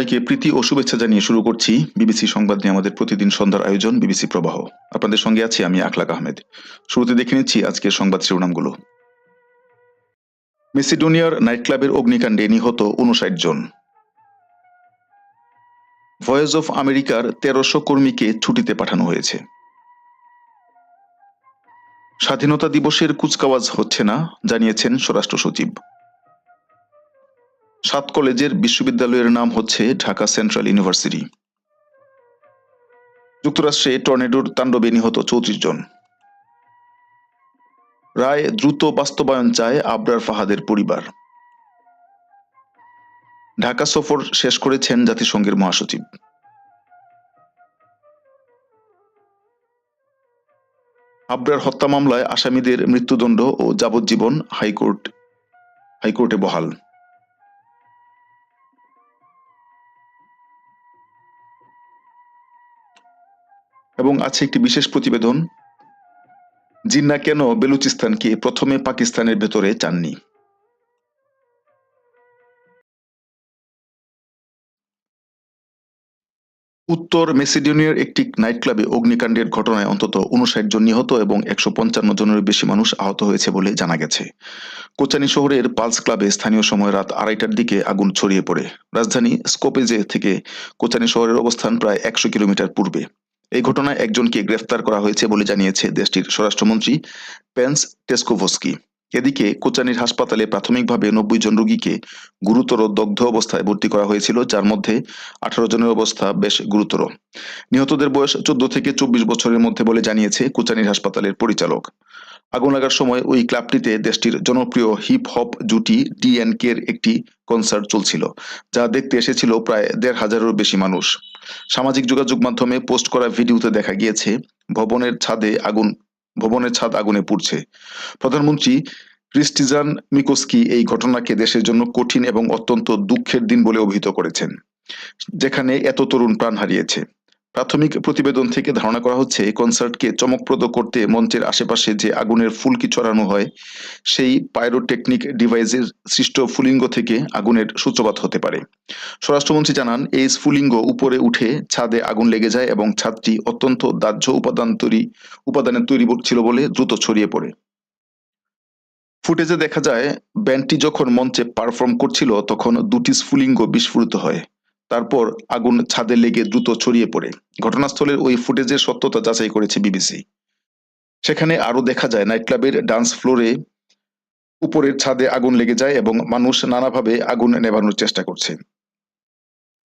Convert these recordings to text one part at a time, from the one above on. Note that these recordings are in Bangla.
সবাইকে প্রীতি ও শুভেচ্ছা জানিয়ে শুরু করছি বিবিসি সংবাদ নিয়ে আমাদের প্রতিদিন সন্ধ্যার আয়োজন, বিবিসি প্রবাহ। আপনাদের সঙ্গে আছি আমি আখলাক আহমেদ। শুরুতে দেখে নিচ্ছি আজকের সংবাদ শিরোনামগুলো। মেসিডোনিয়ার নাইট ক্লাবের অগ্নিকাণ্ডে নিহত উনষাট জন। ভয়েস অফ আমেরিকার তেরোশো কর্মীকে ছুটিতে পাঠানো হয়েছে। স্বাধীনতা দিবসের কুচকাওয়াজ হচ্ছে না, জানিয়েছেন স্বরাষ্ট্র সচিব। সাত কলেজের বিশ্ববিদ্যালয়ের নাম হচ্ছে ঢাকা সেন্ট্রাল ইউনিভার্সিটি। যুক্তরাষ্ট্রে টর্নেডোর তাণ্ডবে নিহত চৌত্রিশ জন। রায় দ্রুত বাস্তবায়ন চায় আবরার ফাহাদের পরিবার। ঢাকা সফর শেষ করেছেন জাতিসংঘের মহাসচিব। আবরার হত্যা মামলায় আসামিদের মৃত্যুদণ্ড ও যাবজ্জীবন হাইকোর্ট হাইকোর্টে বহাল। এবং আছে একটি বিশেষ প্রতিবেদন। জিন্না কেন বেলুচিস্তানকে প্রথমে পাকিস্তানের ভেতরে চাননি? উত্তর মেসিডোনিয়ার একটি নাইট ক্লাবে অগ্নিকাণ্ডের ঘটনায় অন্তত উনষাট জন নিহত এবং একশো পঞ্চান্ন জনের বেশি মানুষ আহত হয়েছে বলে জানা গেছে। কোচানি শহরের পালস ক্লাবে স্থানীয় সময় রাত আড়াইটার দিকে আগুন ছড়িয়ে পড়ে। রাজধানী স্কোপেজে থেকে কোচানি শহরের অবস্থান প্রায় একশো কিলোমিটার পূর্বে। এই ঘটনায় একজনকে গ্রেফতার করা হয়েছে বলে জানিয়েছে দেশটির স্বরাষ্ট্রমন্ত্রী পেন্স টেস্কোভস্কি। এদিকে কোচানির হাসপাতালে প্রাথমিকভাবে নব্বই জন রোগীকে গুরুতর দগ্ধ অবস্থায় ভর্তি করা হয়েছিল, যার মধ্যে আঠারো জনের অবস্থা বেশ গুরুতর। নিহতদের বয়স চোদ্দ থেকে চব্বিশ বছরের মধ্যে বলে জানিয়েছে কোচানির হাসপাতালের পরিচালক। আগুন লাগার সময় ওই ক্লাবটিতে দেশটির জনপ্রিয় হিপ হপ জুটি ডিএনকে এর একটি কনসার্ট চলছিল, যা দেখতে এসেছিল প্রায় দেড় হাজারেরও বেশি মানুষ। সামাজিক যোগাযোগ মাধ্যমে পোস্ট করা ভিডিওতে দেখা গিয়েছে, ভবনের ছাদে আগুন, ভবনের ছাদ আগুনে পুড়ছে। প্রধানমন্ত্রী ক্রিস্টিজান মিকোস্কি এই ঘটনাকে দেশের জন্য কঠিন এবং অত্যন্ত দুঃখের দিন বলে অভিহিত করেছেন, যেখানে এত তরুণ প্রাণ হারিয়েছে। প্রাথমিক প্রতিবেদন থেকে ধারণা করা হচ্ছে কনসার্টকে চমকপ্রদ করতে মঞ্চের আশেপাশে যে আগুনের ফুলকি ছড়ানো হয়, সেই পাইরোটেকনিক ডিভাইসের সৃষ্ট ফুলিঙ্গ থেকে আগুনের সূত্রপাত হতে পারে। স্বরাষ্ট্রমন্ত্রী জানান, এই স্ফুলিঙ্গ উপরে উঠে ছাদে আগুন লেগে যায় এবং ছাদটি অত্যন্ত দাহ্য উপাদান তৈরি, উপাদানের তৈরি ছিল বলে দ্রুত ছড়িয়ে পড়ে। ফুটেজে দেখা যায়, ব্যান্ডটি যখন মঞ্চে পারফর্ম করছিল, তখন দুটি স্ফুলিঙ্গ বিস্ফোরিত হয়। তারপর আগুন ছাদে লেগে দ্রুত ছড়িয়ে পড়ে। ঘটনাস্থলের ওই ফুটেজের সত্যতা যাচাই করেছে বিবিসি। সেখানে আরও দেখা যায় নাইট ক্লাবের ডান্স ফ্লোরে উপরের ছাদে আগুন লেগে যায় এবং মানুষ নানাভাবে আগুন নেভানোর চেষ্টা করছে।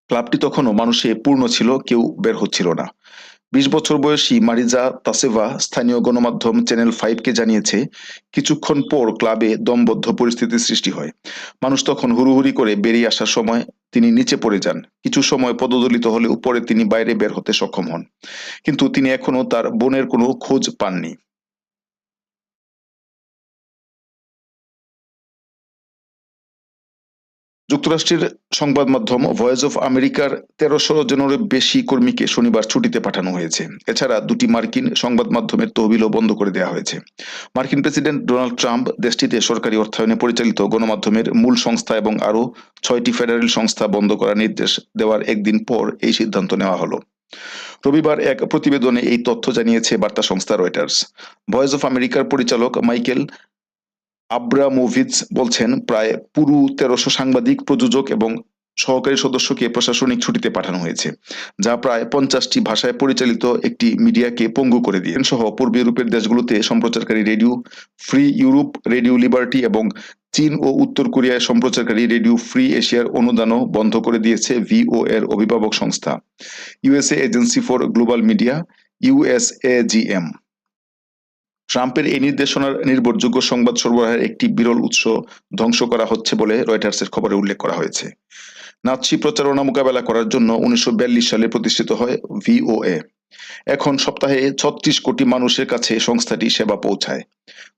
ক্লাবটি তখনও মানুষে পূর্ণ ছিল, কেউ বের হচ্ছিল না। বিশ বছর বয়সী মারিজা তাসেভা স্থানীয় গণমাধ্যম চ্যানেল ফাইভকে জানিয়েছে, কিছুক্ষণ পর ক্লাবে দমবদ্ধ পরিস্থিতির সৃষ্টি হয়। মানুষ তখন হুড়ুহুড়ি করে বেরিয়ে আসার সময় তিনি নিচে পড়ে যান। কিছু সময় পদদলিত হলে উপরে তিনি বাইরে বের হতে সক্ষম হন। কিন্তু তিনি এখনও তার বোনের কোনো খোঁজ পাননি। যুক্তরাষ্ট্রের সংবাদ মাধ্যম ভয়েস অফ আমেরিকার তেরোশো জনের বেশি কর্মীকে শনিবার ছুটিতে পাঠানো হয়েছে। এছাড়া দুটি মার্কিন সংবাদ মাধ্যমের তহবিলও বন্ধ করে দেওয়া হয়েছে। মার্কিন প্রেসিডেন্ট ডোনাল্ড ট্রাম্প দেশটিতে সরকারি অর্থায়নে পরিচালিত গণমাধ্যমের মূল সংস্থা এবং আরও ছয়টি ফেডারেল সংস্থা বন্ধ করার নির্দেশ দেওয়ার একদিন পর এই সিদ্ধান্ত নেওয়া হলো। রবিবার এক প্রতিবেদনে এই তথ্য জানিয়েছে বার্তা সংস্থা রয়টার্স। ভয়েস অফ আমেরিকার পরিচালক মাইকেল আব্রামোভিচ বলছেন, প্রায় পুরু তেরোশো সাংবাদিক, প্রযোজক এবং সহকারী সদস্যকে প্রশাসনিক ছুটিতে পাঠানো হয়েছে, যা প্রায় পঞ্চাশটি ভাষায় পরিচালিত একটি মিডিয়াকে পঙ্গু করে দিয়ে সহ পূর্ব ইউরোপের দেশগুলোতে সম্প্রচারকারী Radio, Free Europe, Radio Liberty এবং চীন ও উত্তর কোরিয়ায় সম্প্রচারকারী রেডিও ফ্রি এশিয়ার অনুদানও বন্ধ করে দিয়েছে ভিও এর অভিভাবক সংস্থা। USA Agency for Global Media, USAGM. ট্রাম্পের এই নির্দেশনার নির্ভরযোগ্য সংবাদ সরবরাহের একটি বিরল উৎস ধ্বংস করা হচ্ছে বলে রয়টার্সের খবরে উল্লেখ করা হয়েছে। নাৎসি প্রচারণা মোকাবেলা করার জন্য উনিশশো বিয়াল্লিশ সালে প্রতিষ্ঠিত হয় ভিওএ। এখন সপ্তাহে ছত্রিশ কোটি মানুষের কাছে সংস্থাটি সেবা পৌঁছায়।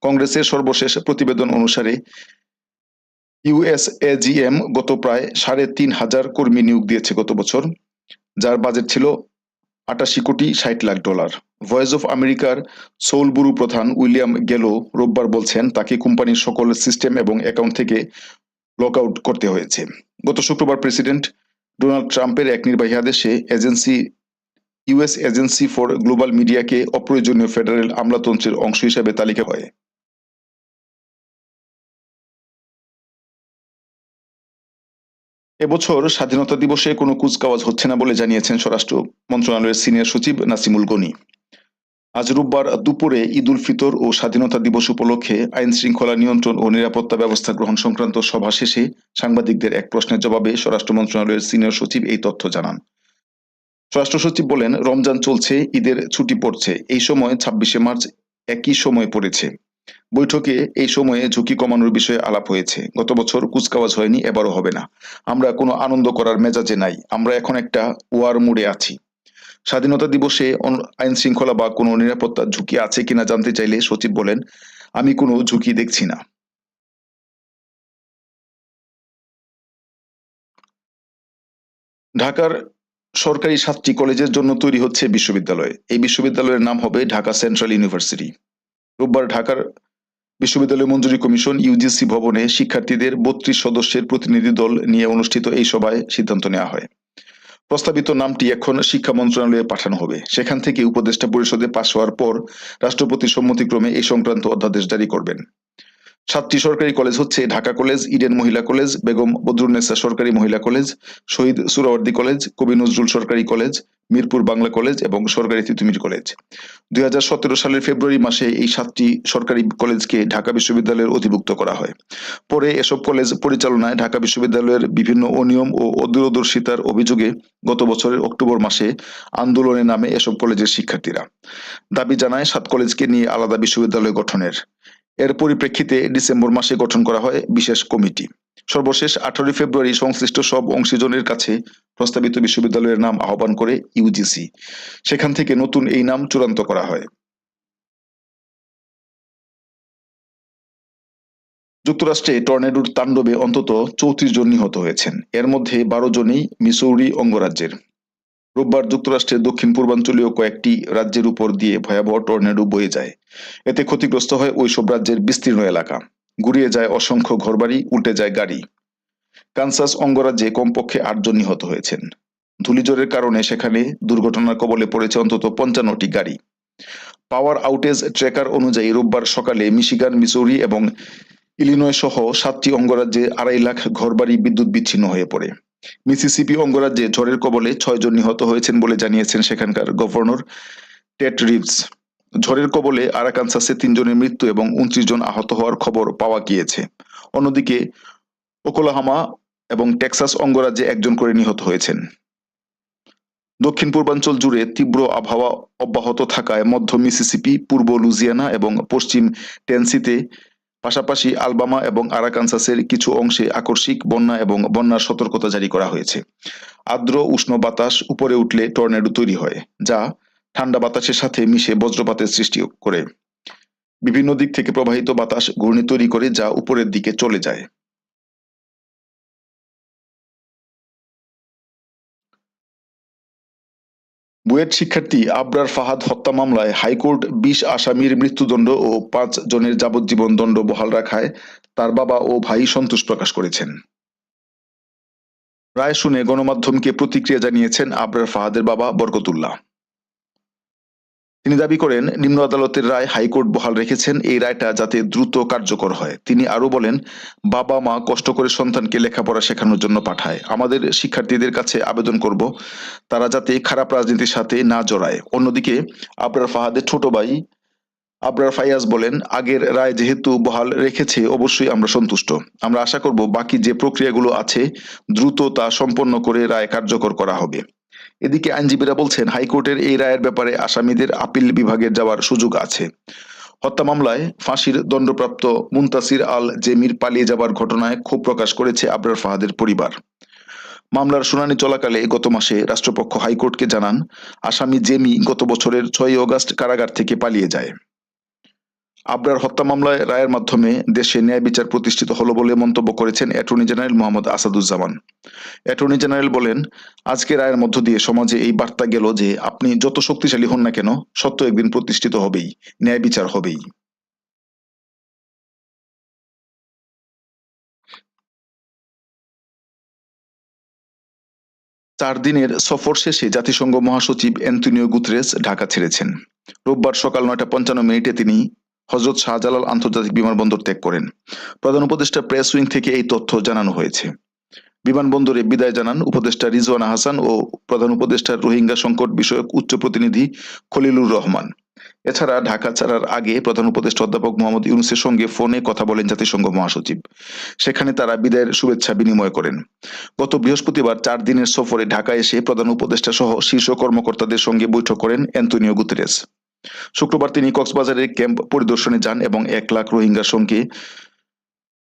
কংগ্রেসের সর্বশেষ প্রতিবেদন অনুসারে ইউএসএজিএম গত প্রায় সাড়ে তিন হাজার কর্মী নিয়োগ দিয়েছে গত বছর, যার বাজেট ছিল আটাশি কোটি ষাট লাখ ডলার। ভয়েস অফ আমেরিকার সোল বুরু প্রধান উইলিয়াম গেলো রোববার বলছেন, তাকে কোম্পানির সকল সিস্টেম এবং অ্যাকাউন্ট থেকে লক আউট করতে হয়েছে। গত শুক্রবার প্রেসিডেন্ট ডোনাল্ড ট্রাম্পের এক নির্বাহী আদেশে agency, US Agency for Global মিডিয়াকে অপ্রয়োজনীয় ফেডারেল আমলাতন্ত্রের অংশ হিসেবে তালিকা হয়। এবছর স্বাধীনতা দিবসে কোনো কুচকাওয়াজ হচ্ছে না বলে জানিয়েছেন স্বরাষ্ট্র মন্ত্রণালয়ের সিনিয়র সচিব নাসিমুল গনি। আজ রোববার দুপুরে ঈদ উল ফিতর ও স্বাধীনতা দিবস উপলক্ষে আইন শৃঙ্খলা নিয়ন্ত্রণ ও নিরাপত্তা ব্যবস্থা গ্রহণ সংক্রান্ত সভা শেষে সাংবাদিকদের এক প্রশ্নের জবাবে স্বরাষ্ট্র মন্ত্রণালয়ের সিনিয়র সচিব এই তথ্য জানান। স্বরাষ্ট্র সচিব বলেন, রমজান চলছে, ঈদের ছুটি পড়ছে। এই সময় ছাব্বিশে মার্চ একই সময় পড়েছে। বৈঠকে এই সময়ে ঝুঁকি কমানোর বিষয়ে আলাপ হয়েছে। গত বছর কুচকাওয়াজ হয়নি, এবারও হবে না। আমরা কোনো আনন্দ করার মেজাজে নাই। আমরা এখন একটা ওয়ার মুডে আছি। স্বাধীনতা দিবসে আইন শৃঙ্খলা বা কোনো নিরাপত্তার ঝুঁকি আছে কিনা জানতে চাইলে সচিব বলেন, আমি কোনো ঝুঁকি দেখছি না। ঢাকার সরকারি সাতটি কলেজের জন্য তৈরি হচ্ছে বিশ্ববিদ্যালয়। এই বিশ্ববিদ্যালয়ের নাম হবে ঢাকা সেন্ট্রাল ইউনিভার্সিটি। রোববার ঢাকার বিশ্ববিদ্যালয় মঞ্জুরি কমিশন ইউজিসি ভবনে শিক্ষার্থীদের বত্রিশ সদস্যের প্রতিনিধি দল নিয়ে অনুষ্ঠিত এই সভায় সিদ্ধান্ত নেওয়া হয়। প্রস্তাবিত নামটি এখন শিক্ষা মন্ত্রণালয়ে পাঠানো হবে। সেখান থেকে উপদেষ্টা পরিষদে পাশ হওয়ার পর রাষ্ট্রপতির সম্মতিক্রমে এই সংক্রান্ত অধ্যাদেশ জারি করবেন। সাতটি সরকারি কলেজ হচ্ছে ঢাকা কলেজ, ইডেন মহিলা কলেজ, বেগম বদরুন্নেসা সরকারি মহিলা কলেজ, শহীদ সুরাওয়ার্দী কলেজ, কবি নজরুল সরকারি কলেজ, মিরপুর বাংলা কলেজ এবং সরকারি তিতুমির কলেজ। দুই হাজার সতেরো সালের ফেব্রুয়ারি মাসে এই সাতটি সরকারি কলেজকে ঢাকা বিশ্ববিদ্যালয়ের অধিভুক্ত করা হয়। পরে এসব কলেজ পরিচালনায় ঢাকা বিশ্ববিদ্যালয়ের বিভিন্ন অনিয়ম ও অদূরদর্শিতার অভিযোগে গত বছরের অক্টোবর মাসে আন্দোলনে নামে এসব কলেজের শিক্ষার্থীরা। দাবি জানায় সাত কলেজকে নিয়ে আলাদা বিশ্ববিদ্যালয় গঠনের। এর পরিপ্রেক্ষিতে ডিসেম্বর মাসে গঠন করা হয় বিশেষ কমিটি। সর্বশেষ আঠারোই ফেব্রুয়ারি সংশ্লিষ্ট সব অংশীজনের কাছে প্রস্তাবিত বিশ্ববিদ্যালয়ের নাম আহ্বান করে ইউজিসি। সেখান থেকে নতুন এই নাম চূড়ান্ত করা হয়। যুক্তরাষ্ট্রে টর্নেডোর তাণ্ডবে অন্তত চৌত্রিশ জন নিহত হয়েছেন। এর মধ্যে বারো জনই মিসৌরি অঙ্গরাজ্যের। রোববার যুক্তরাষ্ট্রের দক্ষিণ পূর্বাঞ্চলীয় কয়েকটি রাজ্যের উপর দিয়ে ভয়াবহ টর্নেডো বয়ে যায়। এতে ক্ষতিগ্রস্ত হয় ওইসব রাজ্যের বিস্তীর্ণ এলাকা। গুড়িয়ে যায় অসংখ্য ঘরবাড়ি, উল্টে যায় গাড়ি। কানসাস অঙ্গরাজ্যে কমপক্ষে আটজন নিহত হয়েছেন। ধুলিজড়ের কারণে সেখানে দুর্ঘটনার কবলে পড়েছে অন্তত পঞ্চান্নটি গাড়ি। পাওয়ার আউটেজ ট্রেকার অনুযায়ী রোববার সকালে মিশিগান, মিসৌরি এবং ইলিনয় সহ সাতটি অঙ্গরাজ্যে আড়াই লাখ ঘরবাড়ি বিদ্যুৎ বিচ্ছিন্ন হয়ে পড়ে। মিসিসিপি অঙ্গরাজ্যে ঝড়ের কবলে ছয়জন নিহত হয়েছেন বলে জানিয়েছেন সেখানকার গভর্নর টেট রিভস ঝড়ের কবলে আরাকানসাসে তিনজনের মৃত্যু এবং উনত্রিশ জন আহত হওয়ার খবর পাওয়া গিয়েছে। অন্যদিকে, ওকলাহামা এবং টেক্সাস অঙ্গরাজ্যে একজন করে নিহত হয়েছেন। দক্ষিণ পূর্বাঞ্চল জুড়ে তীব্র আবহাওয়া অব্যাহত থাকায় মধ্য মিসিসিপি, পূর্ব লুজিয়ানা এবং পশ্চিম টেনসিতে পাশাপাশি আলবামা এবং আরাকানসাসের কিছু অংশে আকস্মিক বন্যা এবং বন্যার সতর্কতা জারি করা হয়েছে। আর্দ্র উষ্ণ বাতাস উপরে উঠলে টর্নেডো তৈরি হয়, যা ঠান্ডা বাতাসের সাথে মিশে বজ্রপাতের সৃষ্টি করে। বিভিন্ন দিক থেকে প্রবাহিত বাতাস ঘূর্ণি তৈরি করে, যা উপরের দিকে চলে যায়। বুয়েট শিক্ষার্থী আবরার ফাহাদ হত্যা মামলায় হাইকোর্ট বিশ আসামির মৃত্যুদণ্ড ও পাঁচ জনের যাবজ্জীবন দণ্ড বহাল রাখায় তার বাবা ও ভাই সন্তোষ প্রকাশ করেছেন। রায় শুনে গণমাধ্যমকে প্রতিক্রিয়া জানিয়েছেন আবরার ফাহাদের বাবা বরকতুল্লাহ। তিনি দাবি করেন, নিম্ন আদালতের রায় হাইকোর্ট বহাল রেখেছেন, এই রায়টা যাতে দ্রুত কার্যকর হয়। তিনি আরও বলেন, বাবা মা কষ্ট করে সন্তানকে লেখাপড়া শেখানোর জন্য পাঠায়। আমাদের শিক্ষার্থীদের কাছে আবেদন করব, তারা যাতে খারাপ রাজনীতির সাথে না জড়ায়। অন্যদিকে, আবরার ফাহাদের ছোট ভাই আবরার ফাইয়াজ বলেন, আগের রায় যেহেতু বহাল রেখেছে, অবশ্যই আমরা সন্তুষ্ট। আমরা আশা করব, বাকি যে প্রক্রিয়াগুলো আছে, দ্রুত তা সম্পন্ন করে রায় কার্যকর করা হবে। এদিকে আইনজীবীরা বলছেন, হাইকোর্টের এই রায়ের ব্যাপারে আসামিদের আপিল বিভাগে যাওয়ার সুযোগ আছে। হত্যা মামলায় ফাঁসির দণ্ডপ্রাপ্ত মুন্তাসির আল জেমির পালিয়ে যাবার ঘটনায় ক্ষোভ প্রকাশ করেছে আবরার ফাহাদের পরিবার। মামলার শুনানি চলাকালে গত মাসে রাষ্ট্রপক্ষ হাইকোর্টকে জানান, আসামি জেমি গত বছরের ছয় অগাস্ট কারাগার থেকে পালিয়ে যায়। আবরার হত্যা মামলায় রায়ের মাধ্যমে দেশে ন্যায় বিচার প্রতিষ্ঠিত হলো বলে মন্তব্য করেছেন attorney general Mohammad Asaduzzaman. Attorney general বলেন, আজকে রায়ের মধ্য দিয়ে সমাজে এই বার্তা গেল যে আপনি যত শক্তিশালী হন না কেন, সত্য একদিন প্রতিষ্ঠিত হবেই, ন্যায় বিচার হবেই। চার দিনের সফর শেষে জাতিসংঘ মহাসচিব অ্যান্তনিও গুতরেস ঢাকা ছেড়েছেন। রোববার সকাল নয়টা পঞ্চান্ন মিনিটে তিনি হজরত শাহজালাল আন্তর্জাতিক বিমানবন্দর ত্যাগ করেন। প্রধান উপদেষ্টা প্রেস উইং থেকে এই তথ্য জানানো হয়েছে। বিমানবন্দরে বিদায় জানান উপদেষ্টা রিজওয়ানা হাসান ও প্রধান উপদেষ্টা রোহিঙ্গা সংকট বিষয়ক উচ্চ প্রতিনিধি খলিলুর রহমান। এছাড়া ঢাকা ছাড়ার আগে প্রধান উপদেষ্টা অধ্যাপক মোহাম্মদ ইউনুসের সঙ্গে ফোনে কথা বলেন জাতিসংঘ মহাসচিব। সেখানে তারা বিদায়ের শুভেচ্ছা বিনিময় করেন। গত বৃহস্পতিবার চার দিনের সফরে ঢাকা এসে প্রধান উপদেষ্টা সহ শীর্ষ কর্মকর্তাদের সঙ্গে বৈঠক করেন অ্যান্তনিও গুতেরেস। শুক্রবার তিনি কক্সবাজারের ক্যাম্প পরিদর্শনে যান এবং এক লাখ রোহিঙ্গার সঙ্গে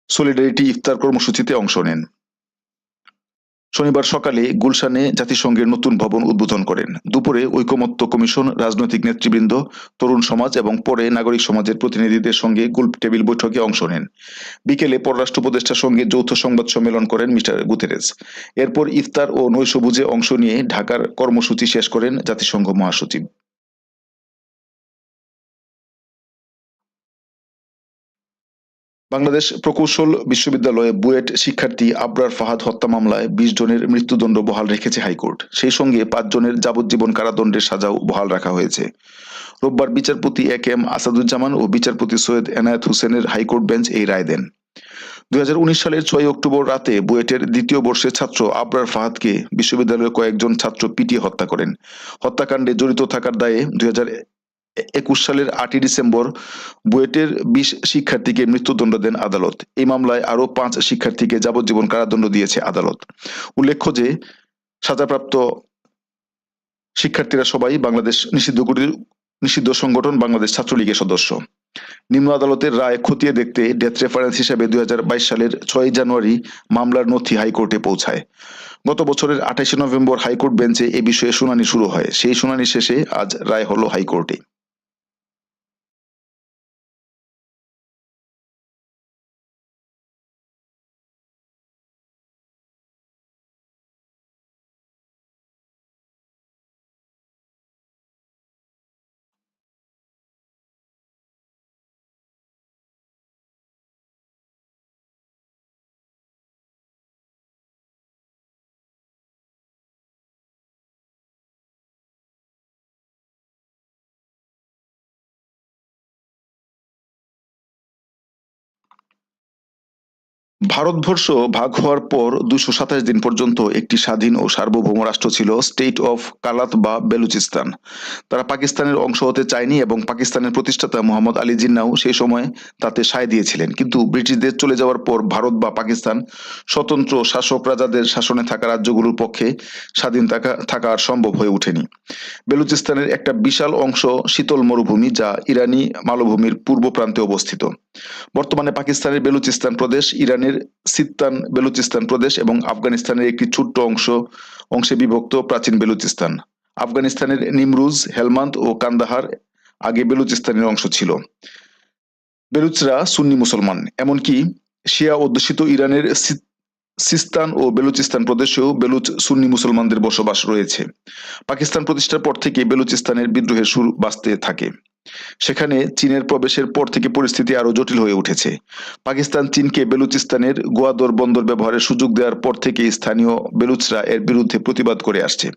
সলিডারিটি ইফতার কর্মসূচিতে অংশ নেন। শনিবার সকালে গুলশানে জাতিসংঘের নতুন ভবন উদ্বোধন করেন। দুপুরে ঐকমত্য কমিশন, রাজনৈতিক নেতৃবৃন্দ, তরুণ সমাজ এবং পরে নাগরিক সমাজের প্রতিনিধিদের সঙ্গে গোল টেবিল বৈঠকে অংশ নেন। বিকেলে পররাষ্ট্র উপদেষ্টার সঙ্গে যৌথ সংবাদ সম্মেলন করেন মিস্টার গুতেরেস। এরপর ইফতার ও নৈশভোজে অংশ নিয়ে ঢাকার কর্মসূচি শেষ করেন জাতিসংঘ মহাসচিব। বাংলাদেশ প্রকৌশল বিশ্ববিদ্যালয়ে বুয়েট শিক্ষার্থী আবরার ফাহাদ হত্যা মামলায় বিশ জনের মৃত্যুদণ্ড বহাল রেখেছে হাইকোর্ট। সেই সঙ্গে পাঁচ জনের যাবজ্জীবন কারাদণ্ডের সাজাও বহাল রাখা হয়েছে। রোববার বিচারপতি এ কে এম আসাদুজ্জামান ও বিচারপতি সৈয়দ এনায়েত হোসেনের হাইকোর্ট বেঞ্চ এই রায় দেন। দুই হাজার উনিশ সালের ছয় অক্টোবর রাতে বুয়েটের দ্বিতীয় বর্ষের ছাত্র আবরার ফাহাদকে বিশ্ববিদ্যালয়ের কয়েকজন ছাত্র পিটিয়ে হত্যা করেন। হত্যাকাণ্ডে জড়িত থাকার দায়ে দুই হাজার একুশ সালের আটই ডিসেম্বর বুয়েটের বিশ শিক্ষার্থীকে মৃত্যুদণ্ড দেন আদালত। এই মামলায় আরও পাঁচ শিক্ষার্থীকে যাবজ্জীবন কারাদণ্ড দিয়েছে আদালত। উল্লেখ্য যে, সাজাপ্রাপ্ত শিক্ষার্থীরা সবাই বাংলাদেশ নিষিদ্ধ নিষিদ্ধ সংগঠন বাংলাদেশ ছাত্রলীগের সদস্য। নিম্ন আদালতের রায় খতিয়ে দেখতে ডেথ রেফারেন্স হিসেবে দুই হাজার বাইশ সালের ছয় জানুয়ারি মামলার নথি হাইকোর্টে পৌঁছায়। গত বছরের আঠাশে নভেম্বর হাইকোর্ট বেঞ্চে এ বিষয়ে শুনানি শুরু হয়। সেই শুনানি শেষে আজ রায় হলো হাইকোর্টে। ভারতবর্ষ ভাগ হওয়ার পর দুশো সাতাশ দিন পর্যন্ত একটি স্বাধীন ও সার্বভৌম রাষ্ট্র ছিল স্টেট অফ কালাত বা বেলুচিস্তান। তারা পাকিস্তানের অংশ হতে চায়নি এবং পাকিস্তানের প্রতিষ্ঠাতা মোহাম্মদ আলী জিন্নাও সেই সময় তাতে সায় দিয়েছিলেন। কিন্তু ব্রিটিশদের চলে যাওয়ার পর ভারত বা পাকিস্তান স্বতন্ত্র শাসক রাজাদের শাসনে থাকা রাজ্যগুলোর পক্ষে স্বাধীন থাকা থাকা আর সম্ভব হয়ে ওঠেনি। বেলুচিস্তানের একটা বিশাল অংশ শীতল মরুভূমি যা ইরানি মালভূমির পূর্ব প্রান্তে অবস্থিত। বর্তমানে পাকিস্তানের বেলুচিস্তান প্রদেশ ইরানের সিত্তান বেলুচিস্তান প্রদেশ এবং আফগানিস্তানের একটি ছোট্ট অংশ, অংশে বিভক্ত প্রাচীন বেলুচিস্তান। আফগানিস্তানের নিমরুজ, হেলমান্দ ও কান্দাহার আগে বেলুচিস্তানের অংশ ছিল। বেলুচরা সুন্নি মুসলমান, এমনকি শিয়া অধ্যুষিত ইরানের সিস্তান ও বেলুচিস্তান প্রদেশেও বেলুচ সুন্নি মুসলমানদের বসবাস রয়েছে। পাকিস্তান প্রতিষ্ঠার পর থেকে বেলুচিস্তানের বিদ্রোহের সুর বাঁচতে থাকে। সেখানে চীনের প্রবেশের পর থেকে পরিস্থিতি আরও জটিল হয়ে উঠেছে। পাকিস্তান, চীনকে বেলুচিস্তানের গোয়াদর বন্দর ব্যবহারের সুযোগ দেওয়ার পর থেকে স্থানীয় বেলুচরা এর বিরুদ্ধে প্রতিবাদ করে আসছে।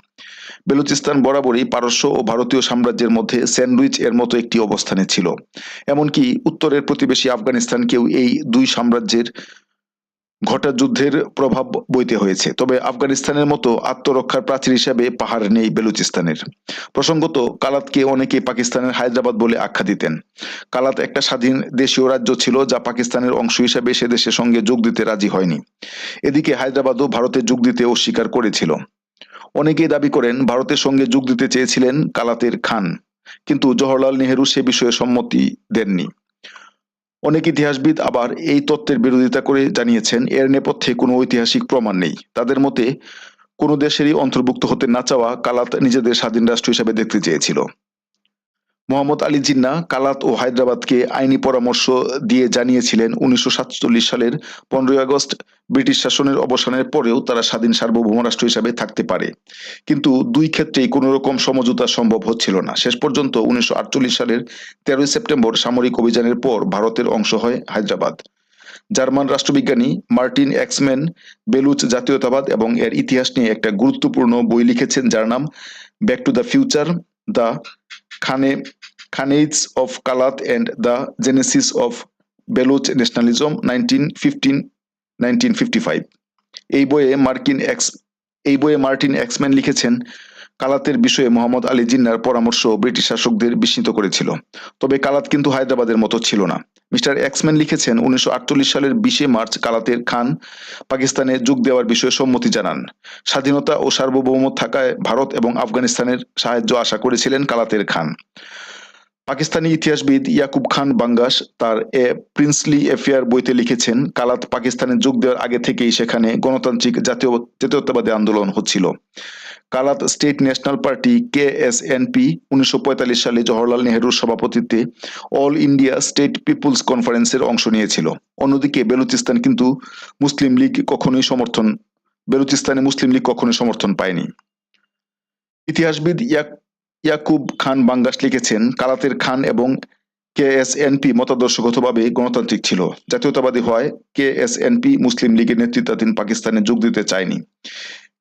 বেলুচিস্তান বরাবরই পারস্য ও ভারতীয় সাম্রাজ্যের মধ্যে স্যান্ডউইচ এর মতো একটি অবস্থানে ছিল। এমনকি উত্তরের প্রতিবেশী আফগানিস্তানকেও এই দুই সাম্রাজ্যের ঘটা যুদ্ধের প্রভাব বইতে হয়েছে। তবে আফগানিস্তানের মতো আত্মরক্ষার প্রাচীর হিসাবে পাহাড় নেই বেলুচিস্তানের। প্রসঙ্গত, কালাতকে অনেকে পাকিস্তানের হায়দ্রাবাদ বলে আখ্যা দিতেন। কালাত একটা স্বাধীন দেশীয় রাজ্য ছিল যা পাকিস্তানের অংশ হিসাবে সে দেশের সঙ্গে যোগ দিতে রাজি হয়নি। এদিকে হায়দ্রাবাদও ভারতে যোগ দিতে অস্বীকার করেছিল। অনেকেই দাবি করেন ভারতের সঙ্গে যোগ দিতে চেয়েছিলেন কালাতের খান। কিন্তু জওহরলাল নেহেরু সে বিষয়ে সম্মতি দেননি। অনেক ইতিহাসবিদ আবার এই তত্ত্বের বিরোধিতা করে জানিয়েছেন, এর নেপথ্যে কোনো ঐতিহাসিক প্রমাণ নেই। তাদের মতে, কোনো দেশেরই অন্তর্ভুক্ত হতে না চাওয়া কালাত নিজেদের স্বাধীন রাষ্ট্র হিসেবে দেখতে চেয়েছিল। মোহাম্মদ আলী জিন্না কালাত ও হায়দ্রাবাদকে আইনি পরামর্শ দিয়ে জানিয়েছিলেন, উনিশশো সাতচল্লিশ সালের পনেরোই আগস্ট ব্রিটিশ শাসনের অবসানের পরেও তারা স্বাধীন সার্বভৌম রাষ্ট্র হিসাবে থাকতে পারে। কিন্তু দুই ক্ষেত্রেই কোনো রকম সমঝোতা সম্ভব হচ্ছিল না। শেষ পর্যন্ত উনিশশো আটচল্লিশ সালের তেরোই সেপ্টেম্বর সামরিক অভিযানের পর ভারতের অংশ হয় হায়দ্রাবাদ। জার্মান রাষ্ট্রবিজ্ঞানী মার্টিন এক্সম্যান বেলুচ জাতীয়তাবাদ এবং এর ইতিহাস নিয়ে একটা গুরুত্বপূর্ণ বই লিখেছেন যার নাম back to the future. The খানে khanates of Kalat and the genesis of Baloch nationalism nineteen fifteen nineteen fifty five এই বইয়ে মার্কিন এক্স এই বইয়ে মার্টিন এক্সম্যান লিখেছেন কালাতের বিষয়ে মোহাম্মদ আলী জিন্নার পরামর্শ ব্রিটিশ শাসকদের বিস্মিত করেছিল। তবে কালাত কিন্তু হায়দ্রাবাদের মতো ছিল না। মিস্টার এক্সম্যান লিখেছেন, উনিশশো আটচল্লিশ সালের বিশে মার্চ কালাতের খান পাকিস্তানে যোগ দেওয়ার বিষয়ে সম্মতি জানান। স্বাধীনতা ও সার্বভৌম থাকায় ভারত এবং আফগানিস্তানের সাহায্য আশা করেছিলেন কালাতের খান। পাকিস্তানি ইতিহাসবিদ ইয়াকুব খান বাঙ্গাস তার এ প্রিন্সলি এফেয়ার বইতে লিখেছেন, কালাত পাকিস্তানে যোগ দেওয়ার আগে থেকেই সেখানে গণতান্ত্রিক জাতীয়, জাতীয়তাবাদী আন্দোলন হচ্ছিল। Kalat State National Party K S NP উনিশশো সালে জওহরলাল নেহরুর সভাপতিত্বে অল ইন্ডিয়া স্টেট পিপুলস কনফারেন্সের অংশ নিয়েছিল। অন্যদিকে বেলুচিস্তান কিন্তু মুসলিম লীগ কখনোই সমর্থন, বেলুচিস্তানে মুসলিম লীগ কখনোই সমর্থন পায়নি। ইতিহাসবিদ ইয়াক, ইয়াকুব খান বাঙ্গাস লিখেছেন, কালাতের খান এবং কে এস এনপি মতাদর্শগতভাবে গণতান্ত্রিক ছিল। জাতীয়তাবাদী হয় কে এস এনপি মুসলিম লীগের নেতৃত্বাধীন পাকিস্তানে যোগ দিতে চায়নি।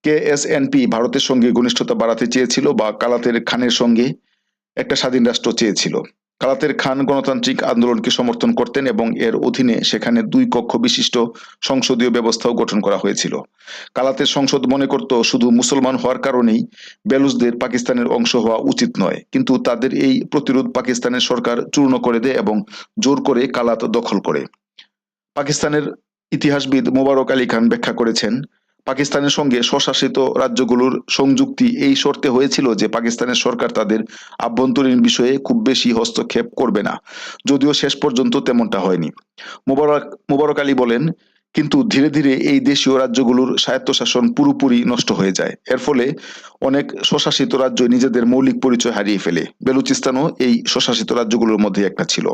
কে এস এনপি ভারতের সঙ্গে ঘনিষ্ঠতা বাড়াতে চেয়েছিল বা কালাতের খানের সঙ্গে একটা স্বাধীন রাষ্ট্র চেয়েছিল। কালাতের খান গণতান্ত্রিক আন্দোলনকে সমর্থন করতেন এবং এর অধীনে সেখানে দুই কক্ষ বিশিষ্ট সংসদীয় ব্যবস্থাও গঠন করা হয়েছিল। কালাতের সংসদ মনে করত, শুধু মুসলমান হওয়ার কারণেই বেলুচদের পাকিস্তানের অংশ হওয়া উচিত নয়, কিন্তু তাদের এই প্রতিরোধ পাকিস্তানের সরকার চূর্ণ করে দেয় এবং জোর করে কালাত দখল করে। পাকিস্তানের ইতিহাসবিদ মোবারক আলী খান ব্যাখ্যা করেছেন পাকিস্তানের সঙ্গে স্বশাসিত রাজ্যগুলোর সংযুক্তি এই শর্তে হয়েছিল যে পাকিস্তানের সরকার তাদের আভ্যন্তরীণ বিষয়ে খুব বেশি হস্তক্ষেপ করবে না। যদিও শেষ পর্যন্ত তেমনটা হয়নি। মোবারক মোবারক আলী বলেন, কিন্তু ধীরে ধীরে এই দেশীয় রাজ্যগুলোর স্বায়ত্তশাসন পুরোপুরি নষ্ট হয়ে যায়। এর ফলে অনেক স্বশাসিত রাজ্য নিজেদের মৌলিক পরিচয় হারিয়ে ফেলে। বেলুচিস্তানও এই স্বশাসিত রাজ্যগুলোর মধ্যে একটা ছিল।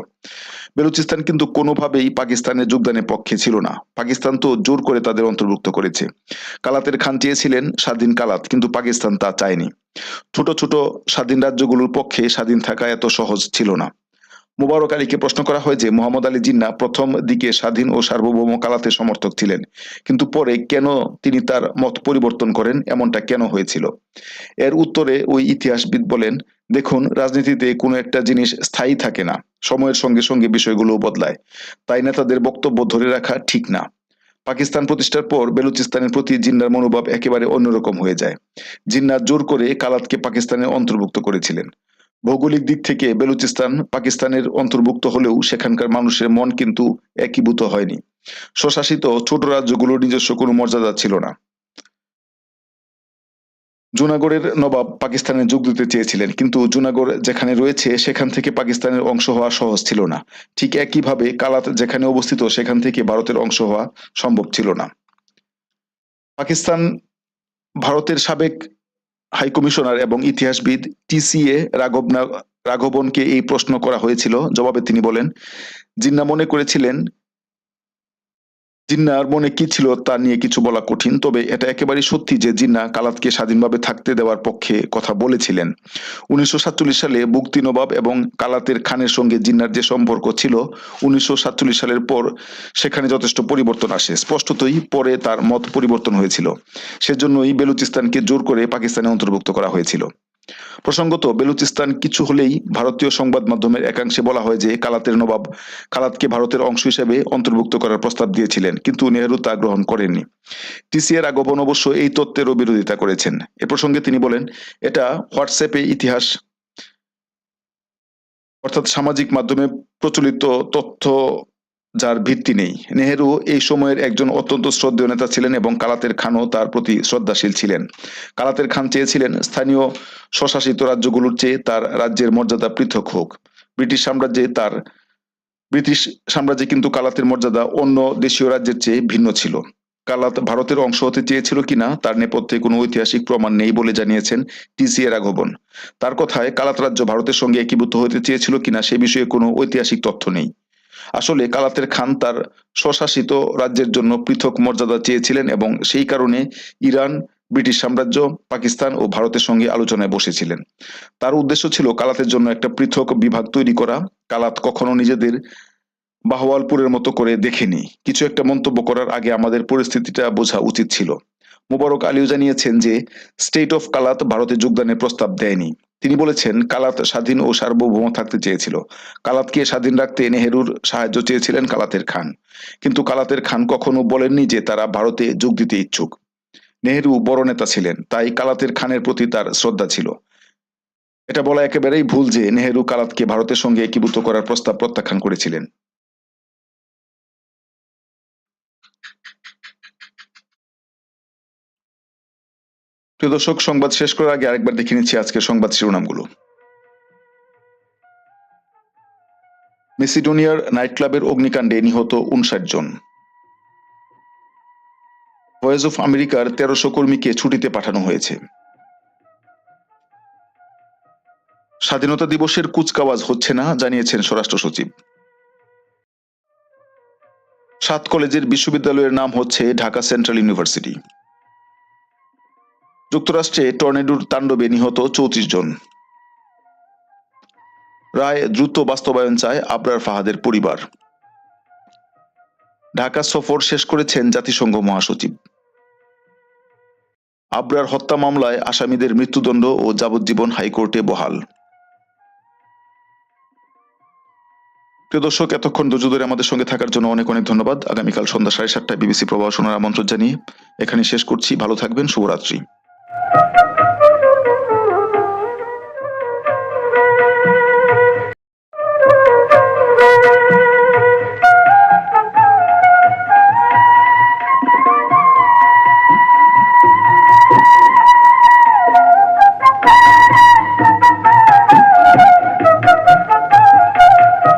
বেলুচিস্তান কিন্তু কোনোভাবেই পাকিস্তানের যোগদানের পক্ষে ছিল না। পাকিস্তান তো জোর করে তাদের অন্তর্ভুক্ত করেছে। কালাতের খান চেয়েছিলেন স্বাধীন কালাত, কিন্তু পাকিস্তান তা চায়নি। ছোট ছোট স্বাধীন রাজ্যগুলোর পক্ষে স্বাধীন থাকা এত সহজ ছিল না। মুবারক আলীকে প্রশ্ন করা হয় যে মোহাম্মদ আলী জিন্না প্রথম দিকে স্বাধীন ও সার্বভৌম কালাতে সমর্থক ছিলেন, কিন্তু পরে কেন তিনি তার মত পরিবর্তন করেন, এমনটা কেন হয়েছিল? এর উত্তরে ওই ইতিহাসবিদ বলেন, দেখুন, রাজনীতিতে কোনো একটা জিনিস স্থায়ী থাকে না, সময়ের সঙ্গে সঙ্গে বিষয়গুলো বদলায়। তাই নেতাদের বক্তব্য ধরে রাখা ঠিক না। পাকিস্তান প্রতিষ্ঠার পর বেলুচিস্তানের প্রতি জিন্নার মনোভাব একেবারে অন্যরকম হয়ে যায়। জিন্না জোর করে কালাতকে পাকিস্তানের অন্তর্ভুক্ত করেছিলেন। ভৌগোলিক দিক থেকে বেলুচিস্তান পাকিস্তানের অন্তর্ভুক্ত হলেও সেখানকার মানুষের মন কিন্তু একীভূত হয়নি। স্বশাসিত ছোট রাজ্যগুলোর নিজস্ব কোনো মর্যাদা ছিল না। জুনাগড়ের নবাব পাকিস্তানে যোগ দিতে চেয়েছিলেন, কিন্তু জুনাগড় যেখানে রয়েছে সেখান থেকে পাকিস্তানের অংশ হওয়া সহজ ছিল না। ঠিক একইভাবে কালাত যেখানে অবস্থিত সেখান থেকে ভারতের অংশ হওয়া সম্ভব ছিল না। পাকিস্তান ভারতের সাবেক হাইকমিশনার এবং ইতিহাসবিদ টিসিএ রাঘবনা রাঘবনকে এই প্রশ্ন করা হয়েছিল। জবাবে তিনি বলেন, জিন্না মনে করেছিলেন জিন্নার মনে কি ছিল তা নিয়ে কিছু বলা কঠিন, তবে এটা একেবারেই সত্যি যে জিন্না কালাতকে স্বাধীনভাবে থাকতে দেওয়ার পক্ষে কথা বলেছিলেন। উনিশশো সাতচল্লিশ সালে বুক্তি নবাব এবং কালাতের খানের সঙ্গে জিন্নার যে সম্পর্ক ছিল, উনিশশো সাতচল্লিশ সালের পর সেখানে যথেষ্ট পরিবর্তন আসে। স্পষ্টতই পরে তার মত পরিবর্তন হয়েছিল। সেজন্যই বেলুচিস্তানকে জোর করে পাকিস্তানে অন্তর্ভুক্ত করা হয়েছিল। প্রসঙ্গত, বেলুচিস্তান কিছু হলেই ভারতীয় সংবাদ মাধ্যমের একাংশে বলা হয় যে, কালাতের নবাব কালাতকে ভারতের অংশ হিসেবে অন্তর্ভুক্ত করার প্রস্তাব দিয়েছিলেন, কিন্তু নেহরু তা গ্রহণ করেননি। টিসিএর আগমন অবশ্য এই তত্ত্বেরও বিরোধিতা করেছেন। এ প্রসঙ্গে তিনি বলেন, এটা হোয়াটসঅ্যাপে ইতিহাস, অর্থাৎ সামাজিক মাধ্যমে প্রচলিত তথ্য যার ভিত্তি নেই। নেহেরু এই সময়ের একজন অত্যন্ত শ্রদ্ধেয় নেতা ছিলেন এবং কালাতের খানও তার প্রতি শ্রদ্ধাশীল ছিলেন। কালাতের খান চেয়েছিলেন স্থানীয় স্বশাসিত রাজ্যগুলোর চেয়ে তার রাজ্যের মর্যাদা পৃথক হোক। ব্রিটিশ সাম্রাজ্যে তার, ব্রিটিশ সাম্রাজ্যে কিন্তু কালাতের মর্যাদা অন্য দেশীয় রাজ্যের চেয়ে ভিন্ন ছিল। কালাত ভারতের অংশ হতে চেয়েছিল কিনা তার নেপথ্যে কোনো ঐতিহাসিক প্রমাণ নেই বলে জানিয়েছেন টিসি এ রাঘবন। তার কথায় কালাত রাজ্য ভারতের সঙ্গে একীভূত হতে চেয়েছিল কিনা সে বিষয়ে কোনো ঐতিহাসিক তথ্য নেই। আসলে কালাতের খান তার স্বশাসিত রাজ্যের জন্য পৃথক মর্যাদা চেয়েছিলেন এবং সেই কারণে ইরান, ব্রিটিশ সাম্রাজ্য, পাকিস্তান ও ভারতের সঙ্গে আলোচনায় বসেছিলেন। তার উদ্দেশ্য ছিল কালাতের জন্য একটা পৃথক বিভাগ তৈরি করা। কালাত কখনো নিজেদের বাহওয়ালপুরের মতো করে দেখেনি। কিছু একটা মন্তব্য করার আগে আমাদের পরিস্থিতিটা বোঝা উচিত ছিল। মোবারক আলীও জানিয়েছেন যে, স্টেট অফ কালাত ভারতে যোগদানের প্রস্তাব দেয়নি। তিনি বলেছেন, কালাত স্বাধীন ও সার্বভৌম থাকতে চেয়েছিল। কালাতকে স্বাধীন রাখতে নেহেরুর সাহায্য চেয়েছিলেন কালাতের খান। কিন্তু কালাতের খান কখনো বলেননি যে তারা ভারতে যোগ দিতে ইচ্ছুক। নেহেরু বড় নেতা ছিলেন, তাই কালাতের খানের প্রতি তার শ্রদ্ধা ছিল। এটা বলা একেবারেই ভুল যে নেহেরু কালাতকে ভারতের সঙ্গে একীভূত করার প্রস্তাব প্রত্যাখ্যান করেছিলেন। প্রিয় দর্শক, সংবাদ শেষ করার আগে আরেকবার দেখে নিচ্ছি আজকের সংবাদ শিরোনামগুলো। মেসিডোনিয়ার নাইট ক্লাবের অগ্নিকাণ্ডে নিহত উনষাট জন। ভয়েস অফ আমেরিকার তেরোশো কর্মীকে ছুটিতে পাঠানো হয়েছে। স্বাধীনতা দিবসের কুচকাওয়াজ হচ্ছে না, জানিয়েছেন স্বরাষ্ট্র সচিব। সাত কলেজের বিশ্ববিদ্যালয়ের নাম হচ্ছে ঢাকা সেন্ট্রাল ইউনিভার্সিটি। যুক্তরাষ্ট্রে টর্নেডোর তাণ্ডবে নিহত চৌত্রিশ জন। রায় দ্রুত বাস্তবায়ন চায় আবরার ফাহাদের পরিবার। ঢাকা সফর শেষ করেছেন জাতিসংঘ মহাসচিব। আবরার হত্যা মামলায় আসামিদের মৃত্যুদণ্ড ও যাবজ্জীবন হাইকোর্টে বহাল। প্রিয় দর্শক, এতক্ষণ ধৈর্য ধরে আমাদের সঙ্গে থাকার জন্য অনেক অনেক ধন্যবাদ। আগামীকাল সন্ধ্যা সাড়ে সাতটায় বিবিসি প্রবাহ শোনার আমন্ত্রণ জানিয়ে এখানে শেষ করছি। ভালো থাকবেন, শুভরাত্রি। Thank you.